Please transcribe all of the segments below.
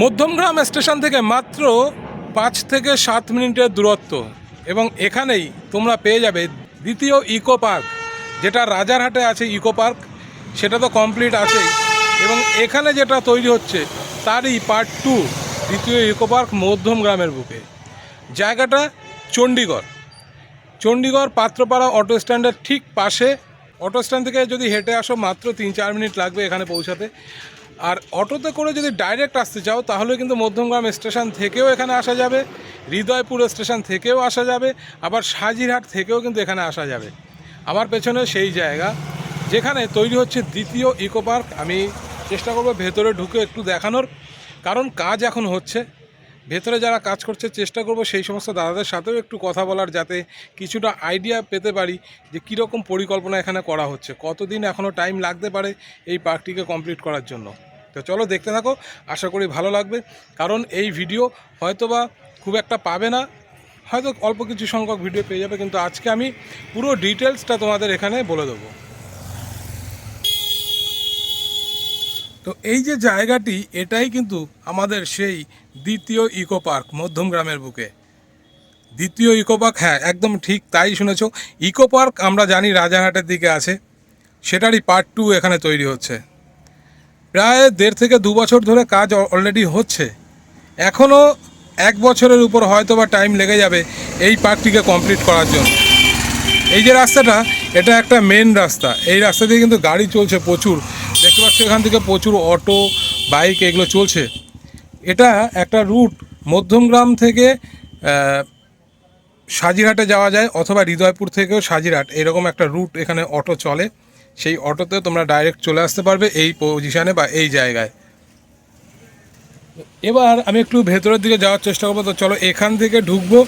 Madhyamgram station থেকে মাত্র পাঁচ থেকে সাত মিনিটের দূরত্ব এবং এখানেই তোমরা পেয়ে যাবে দ্বিতীয় ইকো পার্ক, যেটা রাজারহাটে আছে ইকো পার্ক, সেটা তো কমপ্লিট আছেই। এবং এখানে যেটা তৈরি হচ্ছে, তারই পার্ট টু দ্বিতীয় ইকো পার্ক মধ্যমগ্রামের বুকে। জায়গাটা চণ্ডীগড়। চণ্ডীগড় পাত্রপাড়া অটো স্ট্যান্ডের ঠিক পাশে। অটো স্ট্যান্ড থেকে যদি হেঁটে আসো মাত্র তিন চার মিনিট লাগবে এখানে পৌঁছাতে। আর অটোতে করে যদি ডাইরেক্ট আসতে চাও, তাহলে কিন্তু মধ্যমগ্রাম স্টেশন থেকেও এখানে আসা যাবে, হৃদয়পুর স্টেশন থেকেও আসা যাবে, আবার সাজিরহাট থেকেও কিন্তু এখানে আসা যাবে। আমার পেছনে সেই জায়গা, যেখানে তৈরি হচ্ছে দ্বিতীয় ইকো পার্ক আমি চেষ্টা করব ভেতরে ঢুকে একটু দেখানোর, কারণ কাজ এখন হচ্ছে। ভেতরে যারা কাজ করছে, চেষ্টা করব সেই সমস্ত দাদাদের সাথেও একটু কথা বলার, যাতে কিছুটা আইডিয়া পেতে পারি যে কীরকম পরিকল্পনা এখানে করা হচ্ছে। কতদিন এখনও টাইম লাগতে পারে এই পার্কটিকে কমপ্লিট করার জন্য? তো চলো দেখতে থাকো, আশা করি ভালো লাগবে। কারণ এই ভিডিও হয়তোবা খুব একটা পাবে না, হয়তো অল্প কিছু সংখ্যক ভিডিও পেয়ে যাবে, কিন্তু আজকে আমি পুরো ডিটেলসটা তোমাদের এখানে বলে দেবো। তো এই যে জায়গাটি, এটাই কিন্তু আমাদের সেই দ্বিতীয় ইকো পার্ক মধ্যমগ্রামের বুকে। দ্বিতীয় ইকো পার্ক হ্যাঁ একদম ঠিক তাই শুনেছ। ইকো পার্ক আমরা জানি রাজারহাটের দিকে আছে, সেটারই পার্ট টু এখানে তৈরি হচ্ছে। প্রায় দেড় থেকে দু বছর ধরে কাজ অলরেডি হচ্ছে। এখনও এক বছরের উপর হয়তো বা টাইম লেগে যাবে এই পার্কটিকে কমপ্লিট করার জন্য। এই যে রাস্তাটা, এটা একটা মেন রাস্তা। এই রাস্তা দিয়ে কিন্তু গাড়ি চলছে প্রচুর। দেখতে পাচ্ছি এখান থেকে প্রচুর অটো বাইক এগুলো চলছে। এটা একটা রুট মধ্যমগ্রাম থেকে সাজিরহাটে যাওয়া যায় অথবা হৃদয়পুর থেকেও সাজিরহাট। এরকম একটা রুট এখানে অটো চলে। সেই অটোতে তোমরা ডাইরেক্ট চলে আসতে পারবে এই পজিশানে বা এই জায়গায়। এবার আমি একটু ভেতরের দিকে যাওয়ার চেষ্টা করব। তো চলো এখান থেকে ঢুকবো।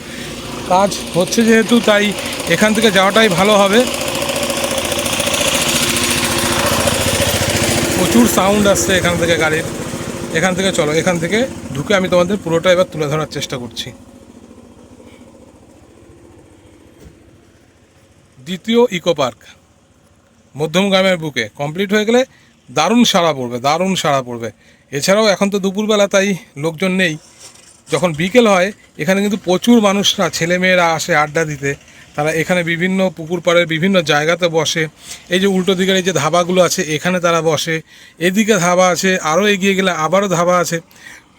কাজ হচ্ছে যেহেতু, তাই এখান থেকে যাওয়াটাই ভালো হবে। প্রচুর সাউন্ড আসছে এখান থেকে গাড়ির। এখান থেকে চলো, এখান থেকে ঢুকে আমি তোমাদের পুরোটা এবার তুলে ধরার চেষ্টা করছি। দ্বিতীয় ইকো পার্ক মধ্যমগ্রামের বুকে। কমপ্লিট হয়ে গেলে দারুণ সাড়া পড়বে, দারুণ সাড়া পড়বে। এছাড়াও এখন তো দুপুরবেলা, তাই লোকজন নেই। যখন বিকেল হয়, এখানে কিন্তু প্রচুর মানুষরা, ছেলেমেয়েরা আসে আড্ডা দিতে। তারা এখানে বিভিন্ন পুকুর পাড়ের বিভিন্ন জায়গাতে বসে। এই যে উল্টো দিকের এই যে ধাবাগুলো আছে, এখানে তারা বসে। এদিকে ধাবা আছে আরও এগিয়ে গেলে আবারও ধাবা আছে।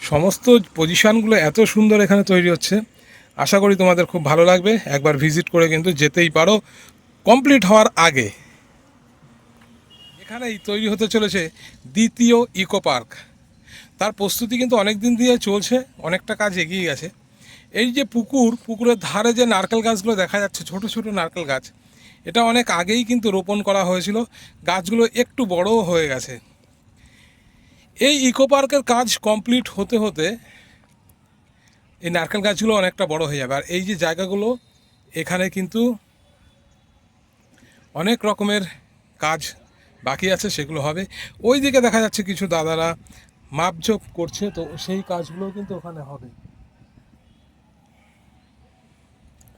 সমস্ত পজিশানগুলো এত সুন্দর এখানে তৈরি হচ্ছে। আশা করি তোমাদের খুব ভালো লাগবে। একবার ভিজিট করে কিন্তু যেতেই পারো। কমপ্লিট হওয়ার আগে। এখানেই তৈরি হতে চলেছে দ্বিতীয় ইকো পার্ক। তার প্রস্তুতি কিন্তু অনেক দিন দিয়ে চলছে, অনেকটা কাজ এগিয়ে গেছে। এই যে পুকুর, পুকুরের ধারে যে নারকেল গাছগুলো দেখা যাচ্ছে, ছোট ছোট নারকেল গাছ, এটা অনেক আগেই কিন্তু রোপণ করা হয়েছিল। গাছগুলো একটু বড়ও হয়ে গেছে। এই ইকো পার্কের কাজ কমপ্লিট হতে হতে এই নারকেল গাছগুলো অনেকটা বড় হয়ে যাবে। আর এই যে জায়গাগুলো, এখানে কিন্তু অনেক রকমের কাজ বাকি আছে, সেগুলো হবে। ওই দিকে দেখা যাচ্ছে কিছু দাদারা মাপঝোপ করছে, তো সেই কাজগুলো কিন্তু ওখানে হবে।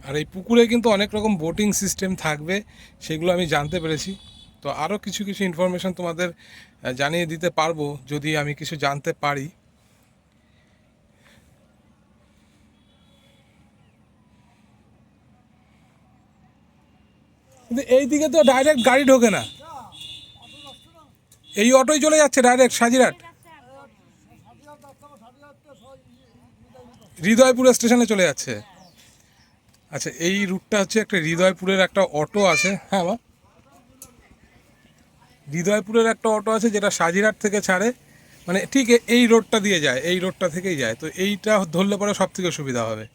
আর এই পুকুরে কিন্তু অনেক রকম বোটিং সিস্টেম থাকবে, সেগুলো আমি জানতে পেরেছি। তো আরও কিছু কিছু ইনফরমেশন তোমাদের জানিয়ে দিতে পারব, যদি আমি কিছু জানতে পারি। কিন্তু এই দিকে তো ডাইরেক্ট গাড়ি ঢোকে না। এই অটোই চলে যাচ্ছে ডাইরেক্ট সাজিরহাট। হৃদয়পুর স্টেশনে চলে যাচ্ছে। আচ্ছা এই রুটটা হচ্ছে একটা হৃদয়পুরের একটা অটো আছে। হ্যাঁ মা। হৃদয়পুরের একটা অটো আছে যেটা সাজিরহাট থেকে ছাড়ে। মানে ঠিক এই রোডটা দিয়ে যায়, এই রোডটা থেকেই যায়। তো এইটা ধরলে পরে সব থেকে সুবিধা হবে।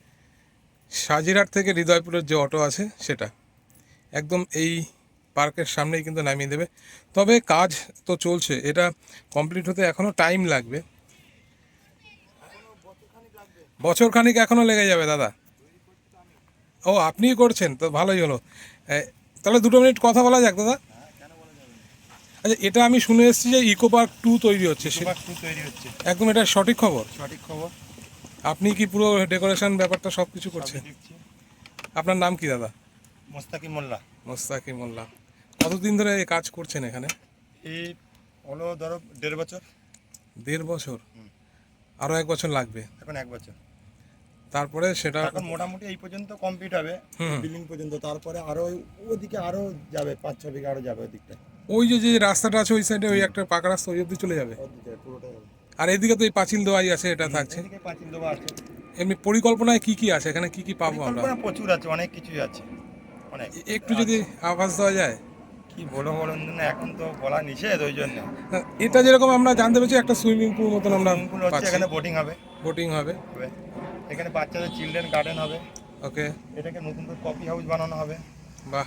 সাজিরহাট থেকে হৃদয়পুরের যে অটো আছে, সেটা। একদম এই পার্কের সামনেই কিন্তু নামিয়ে দেবে। তবে কাজ তো চলছে এটা কমপ্লিট হতে এখনও টাইম লাগবে। বছর খানিক এখনও লেগে যাবে দাদা। ও আপনিই করছেন তো ভালোই হলো। তাহলে দুটো মিনিট কথা বলা যাক দাদা। আচ্ছা এটা আমি শুনে এসেছি যে ইকো পার্ক টু তৈরি হচ্ছে তৈরি হচ্ছে। একদম এটা সঠিক খবর? সঠিক খবর। আপনি কি পুরো ডেকোরেশন ব্যাপারটা সব কিছু করছেন? আপনার নাম কি দাদা? মোস্তাকি মোল্লা। মোস্তাকি মোল্লা। কতদিন ধরে এই কাজ করছেন এখানে? এই হলো ধরো দেড় বছর। দেড় বছর? আরও এক বছর লাগবে? এখন এক বছর। তারপরে সেটা এখন মোটামুটি এই পর্যন্ত কমপ্লিট হবে। বিল্ডিং পর্যন্ত। তারপরে আরও ওদিকে আরও যাবে পাঁচ ছ বিঘা আরও যাবে ওদিকটা ওই যে যে রাস্তাটা আছে ওই সাইডে ওই একটা পাকা রাস্তা ওই অব্দি চলে যাবে? আর এদিকে তো এই পাঁচিল দেওয়াই আছে এটা থাকছে। পাঁচিল দেওয়া আছে। এমনি পরিকল্পনায় কি কি আছে? এখানে কি কি পাবো আমরা? পরিকল্পনা প্রচুর আছে অনেক কিছুই আছে। অনেক। একটু যদি আভাস দেওয়া যায়। কি বলো বলুন না এখন তো বলা নিষেধ ওই জন্য। এটা যেরকম আমরা জানতে পেরেছি একটা সুইমিং পুল মতন আমরা হচ্ছে এখানে বোটিং হবে। বোটিং হবে। এখানে বাচ্চাদের চিলড্রেন গার্ডেন হবে। ওকে এটাকে নতুন করে কফি হাউস বানানো হবে। বাহ।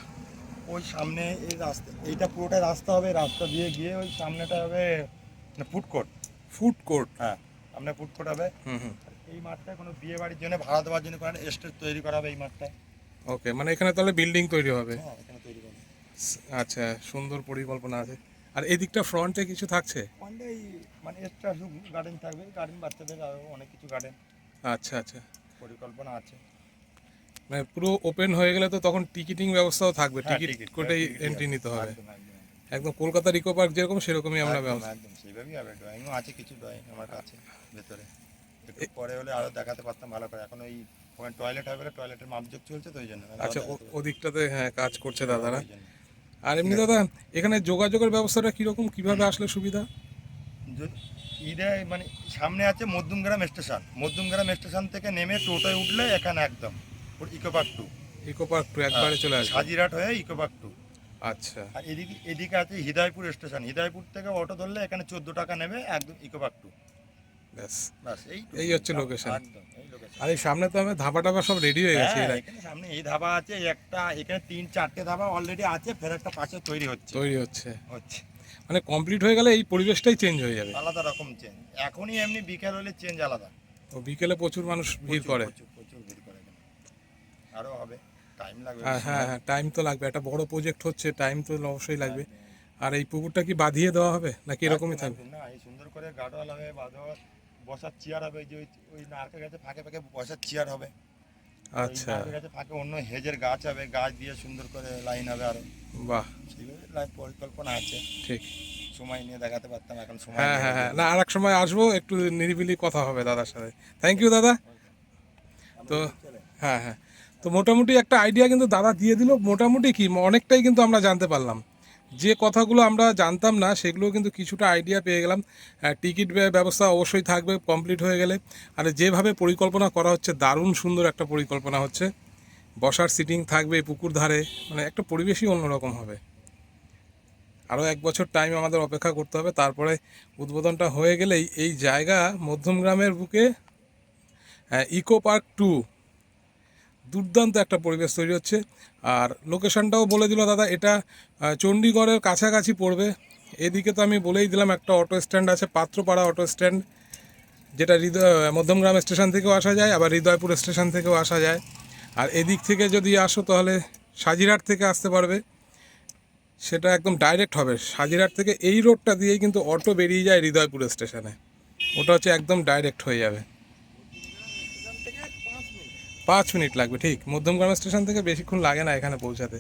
ওই সামনে এই রাস্তা এইটা পুরোটা রাস্তা হবে রাস্তা দিয়ে গিয়ে ওই সামনেটা হবে ফুড কোর্ট ফুড কোর্ট হ্যাঁ সামনে ফুড কোর্ট হবে। হুম হুম। আর এই মাঠটায় কোনো বিয়ে বাড়ির জন্য ভাড়া দেওয়ার জন্য কোনো এস্টেট তৈরি করা হবে এই মাঠটায়। ওকে মানে এখানে তাহলে বিল্ডিং তৈরি হবে। হ্যাঁ এখানে তৈরি করা হবে। আচ্ছা সুন্দর পরিকল্পনা আছে। আর এদিকটা ফ্রন্টে কিছু থাকছে? এই মানে এক্সট্রা গার্ডেন থাকবে। গার্ডেন বাচ্চাদের আরও অনেক কিছু গার্ডেন আচ্ছা আচ্ছা। পরিকল্পনা আছে। মানে পুরো ওপেন হয়ে গেলে তো তখন টিকিটিং ব্যবস্থাও থাকবে। হ্যাঁ, টিকিট ticket, কোটাই এন্ট্রি নিতে হবে। একদম, কলকাতার ইকো পার্ক যেরকম সেরকমই আমরা একদম, ব্যবস্থা। একদম সেইভাবেই হবে। ড্রয়িংও আছে কিছু ড্রয়িং আমার কাছে ভেতরে। একটু পরে হলে আরও দেখাতে পারতাম ভালো করে। এখন ওই টয়লেট হবে টয়লেটের মাপযোগ চলছে তো ওই জন্য। আচ্ছা ওদিকটাতে হ্যাঁ কাজ করছে দাদারা। ওই জন্য। আর এমনি দাদা এখানে যোগাযোগের ব্যবস্থাটা কীরকম? কীভাবে আসলে সুবিধা? যদি মানে সামনে আছে মধ্যমগ্রাম স্টেশন। মধ্যমগ্রাম স্টেশন থেকে নেমে টোটোয় উঠলে এখানে একদম eco park to eco park to একবারে চলে আসে সাজিরাট হয়ে ইকো পার্ক টু আচ্ছা। আর এদিকে এদিকে আছে হৃদয়পুর স্টেশন হৃদয়পুর থেকে অটো ধরলে এখানে চোদ্দ টাকা নেবে একদম ইকো পার্ক টু ব্যাস। বাস এই এই হচ্ছে location। একদম। লোকেশন আর এই সামনে তো আমি ধাবা টাবা সব রেডি হয়ে গেছে এখানে সামনে এই ধাবা আছে একটা এখানে তিন চারটে ধাবা অলরেডি আছে ফের একটা পাশে তৈরি হচ্ছে। তৈরি হচ্ছে। হচ্ছে। মানে কমপ্লিট হয়ে গেলে এই পরিবেশটাই চেঞ্জ হয়ে যাবে। আলাদা রকম চেঞ্জ এখনই এমনি বিকেল হলে চেঞ্জ আলাদা। তো বিকেলে প্রচুর মানুষ ভিড় করে। প্রচুর ভিড় করে আরও হবে। টাইম লাগবে হ্যাঁ হ্যাঁ টাইম তো লাগবে। একটা বড় প্রজেক্ট হচ্ছে টাইম তো অবশ্যই লাগবে। আর এই পুকুরটা কি বাঁধিয়ে দেওয়া হবে? নাকি এরকমই থাকবে? না এই সুন্দর করে গার্ডওয়াল হবে বাঁধর বসার চেয়ার হবে যে ওই- ওই নারকেল গাছে ফাঁকে ফাঁকে বসার চেয়ার হবে। আচ্ছা। নারকেল গাছে ফাঁকে অন্য হেজের গাছ হবে গাছ দিয়ে সুন্দর করে লাইন হবে আরও। বাহ। লাইন পরিকল্পনা আছে। ঠিক। সময় নিয়ে দেখাতে পারতাম এখন সময় হ্যাঁ হ্যাঁ হ্যাঁ। না আর এক সময় আসব একটু নিরিবিলি কথা হবে দাদার সাথে। থ্যাংক ইউ দাদা। তো হ্যাঁ হ্যাঁ। তো মোটামুটি একটা আইডিয়া কিন্তু দাদা দিয়ে দিল। মোটামুটি কি অনেকটাই কিন্তু আমরা জানতে পারলাম। যে কথাগুলো আমরা জানতাম না, সেগুলো কিন্তু কিছুটা আইডিয়া পেয়ে গেলাম। টিকিট ব্যবস্থা অবশ্যই থাকবে কমপ্লিট হয়ে গেলে। আর যেভাবে পরিকল্পনা করা হচ্ছে, দারুণ সুন্দর একটা পরিকল্পনা হচ্ছে। বসার সিটিং থাকবে পুকুর ধারে মানে একটা পরিবেশই অন্যরকম হবে। আরও এক বছর টাইম আমাদের অপেক্ষা করতে হবে। তারপরে উদ্বোধনটা হয়ে গেলেই এই জায়গা মধ্যমগ্রামের বুকে ইকো পার্ক টু দুর্দান্ত একটা পরিবেশ তৈরি হচ্ছে। আর লোকেশনটাও বলে দিল, দাদা, এটা চণ্ডীগড়ের কাছাকাছি পড়বে। এদিকে তো আমি বলেই দিলাম, একটা অটো স্ট্যান্ড আছে, পাত্রপাড়া অটো স্ট্যান্ড, যেটা হৃদয় মধ্যমগ্রাম স্টেশন থেকেও আসা যায়, আবার হৃদয়পুর স্টেশন থেকেও আসা যায়। আর এদিক থেকে যদি আসো, তাহলে সাজিরহাট থেকে আসতে পারবে। সেটা একদম ডাইরেক্ট হবে। সাজিরহাট থেকে এই রোডটা দিয়েই কিন্তু অটো বেরিয়ে যায় হৃদয়পুর স্টেশনে। ওটা হচ্ছে একদম ডাইরেক্ট হয়ে যাবে। পাঁচ মিনিট লাগবে ঠিক। মধ্যমগ্রাম স্টেশন থেকে বেশিক্ষণ লাগে না এখানে পৌঁছাতে।